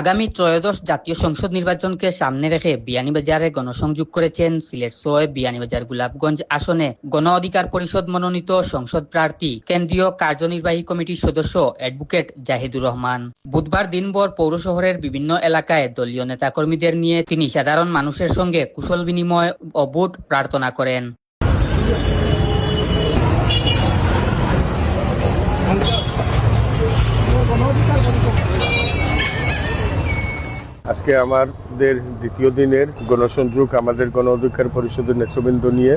আগামী ত্রয়োদশ জাতীয় সংসদ নির্বাচনকে সামনে রেখে বিয়ানীবাজারে গণসংযোগ করেছেন সিলেট ছয় বিয়ানীবাজার গোলাপগঞ্জ আসনে গণ অধিকার পরিষদ মনোনীত সংসদ প্রার্থী, কেন্দ্রীয় কার্যনির্বাহী কমিটির সদস্য অ্যাডভোকেট জাহিদুর রহমান। বুধবার দিনভর পৌর শহরের বিভিন্ন এলাকায় দলীয় নেতাকর্মীদের নিয়ে তিনি সাধারণ মানুষের সঙ্গে কুশল বিনিময় ও ভোট প্রার্থনা করেন। আজকে আমাদের দ্বিতীয় দিনের গণসংযোগ, আমাদের গণ অধিকার পরিষদের নেতৃবৃন্দ নিয়ে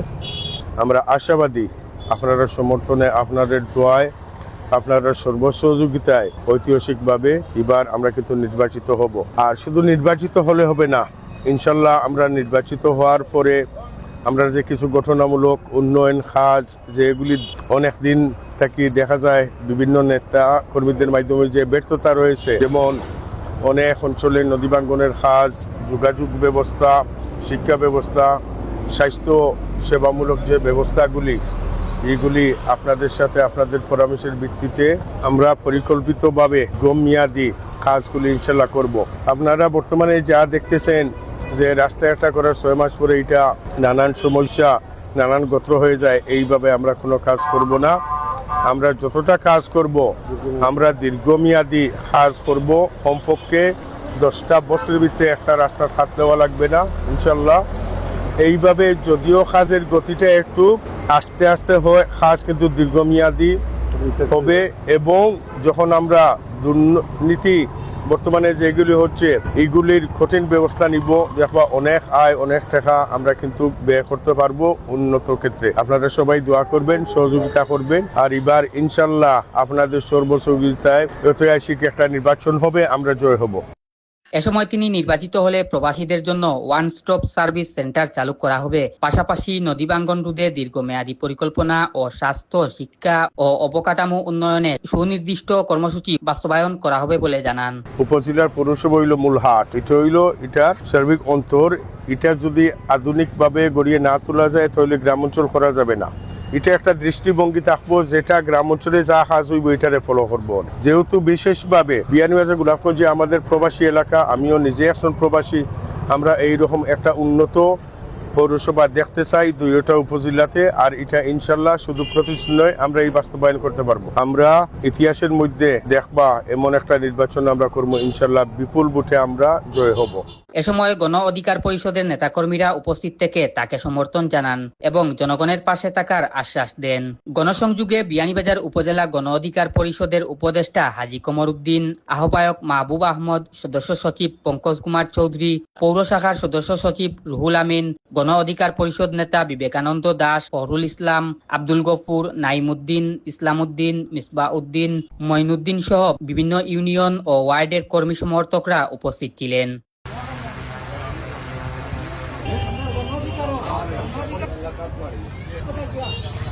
আমরা আশাবাদী আপনারা সমর্থনে, আপনাদের দোয়ায়, আপনারা সর্বসহযোগিতায় ঐতিহাসিকভাবে এবার আমরা কিন্তু নির্বাচিত হব। আর শুধু নির্বাচিত হলে হবে না, ইনশাল্লাহ আমরা নির্বাচিত হওয়ার পরে আমরা যে কিছু গঠনামূলক উন্নয়ন কাজ যেগুলি অনেক দিন থেকে দেখা যায় বিভিন্ন নেতা কর্মীদের মাধ্যমে যে ব্যর্থতা রয়েছে, যেমন অনেক অঞ্চলে নদীবাঙ্গনের কাজ, যোগাযোগ ব্যবস্থা, শিক্ষা ব্যবস্থা, স্বাস্থ্য সেবামূলক যে ব্যবস্থাগুলি এইগুলি আপনাদের সাথে আপনাদের পরামর্শের ভিত্তিতে আমরা পরিকল্পিতভাবে গমমিয়াদি কাজগুলি ইনশাল্লাহ করব। আপনারা বর্তমানে যা দেখতেছেন যে রাস্তাঘাটটা করার ছয় মাস পরে এটা নানান সমস্যা, নানান গোত্র হয়ে যায়, এইভাবে আমরা কোনো কাজ করব না আমরা যতটা কাজ করব আমরা দীর্ঘমেয়াদী কাজ করব। কমপক্ষে দশটা বছরের ভিতরে একটা রাস্তা থাক দেওয়া লাগবে না ইনশাল্লাহ এইভাবে যদিও কাজের গতিটা একটু আস্তে আস্তে হয় কাজ কিন্তু দীর্ঘমেয়াদী হবে এবং যখন আমরা দুর্নীতি বর্তমানে যেগুলি হচ্ছে, এগুলির কঠিন ব্যবস্থা নিব। দেখবা অনেক আয়, অনেক টাকা আমরা কিন্তু ব্যয় করতে পারব উন্নত ক্ষেত্রে। আপনারা সবাই দোয়া করবেন, সহযোগিতা করবেন। আর এবার ইনশাল্লাহ আপনাদের সর্বসহযোগিতায় ঐতিহাসিক একটা নির্বাচন হবে, আমরা জয় হব। এ সময় তিনি নির্বাচিত হলে প্রবাসীদের জন্য ওয়ান স্টপ সার্ভিস সেন্টার চালু করা হবে। পাশাপাশি নদীবাঙ্গন রোধে দীর্ঘমেয়াদী পরিকল্পনা ও স্বাস্থ্য, শিক্ষা ও অবকাঠামো উন্নয়নে সুনির্দিষ্ট কর্মসূচি বাস্তবায়ন করা হবে বলে জানান। উপজেলার পৌরসভা হইল মূল হাট। এটা হইল এটার সার্বিক অন্তর। এটা যদি আধুনিকভাবে গড়িয়ে না তোলা যায়, তাহলে গ্রাম অঞ্চল করা যাবে না। এটা একটা দৃষ্টিভঙ্গি থাকব, যেটা গ্রাম অঞ্চলে যা কাজ হইব এটারে ফলো করব। যেহেতু বিশেষভাবে বিয়ানীবাজার গোলাপগঞ্জে আমাদের প্রবাসী এলাকা, আমিও নিজে একজন প্রবাসী, আমরা এইরকম একটা উন্নত পৌরসভা দেখতে চাই দুইটা উপজেলাতে, আর এটা ইনশাল্লাহ শুধু প্রতিশ্রুতি নয়, আমরা এই বাস্তবায়ন করতে পারব। আমরা ইতিহাসের মধ্যে দেখবা এমন একটা নির্বাচন আমরা করব, ইনশাল্লাহ বিপুল ভোটে আমরা জয় হব। এ সময় গণ অধিকার পরিষদের নেতাকর্মীরা উপস্থিত থেকে তাকে সমর্থন জানান এবং জনগণের পাশে থাকার আশ্বাস দেন। গণসংযোগে বিয়ানীবাজার উপজেলা গণ অধিকার পরিষদের উপদেষ্টা হাজি কমর উদ্দিন আহ্বায়ক মাহবুব আহমদ, সদস্য সচিব পঙ্কজ কুমার চৌধুরী, পৌর শাখার সদস্য সচিব রুহুল আমিন, গণ অধিকার পরিষদ নেতা বিবেকানন্দ দাস ফহরুল ইসলাম, আব্দুল গফুর, নাইমুদ্দিন ইসলামউদ্দিন মিসবা উদ্দিন মঈনুদ্দিন সহ বিভিন্ন ইউনিয়ন ও ওয়ার্ডের কর্মী সমর্থকরা উপস্থিত ছিলেন। 高くなり。価格は。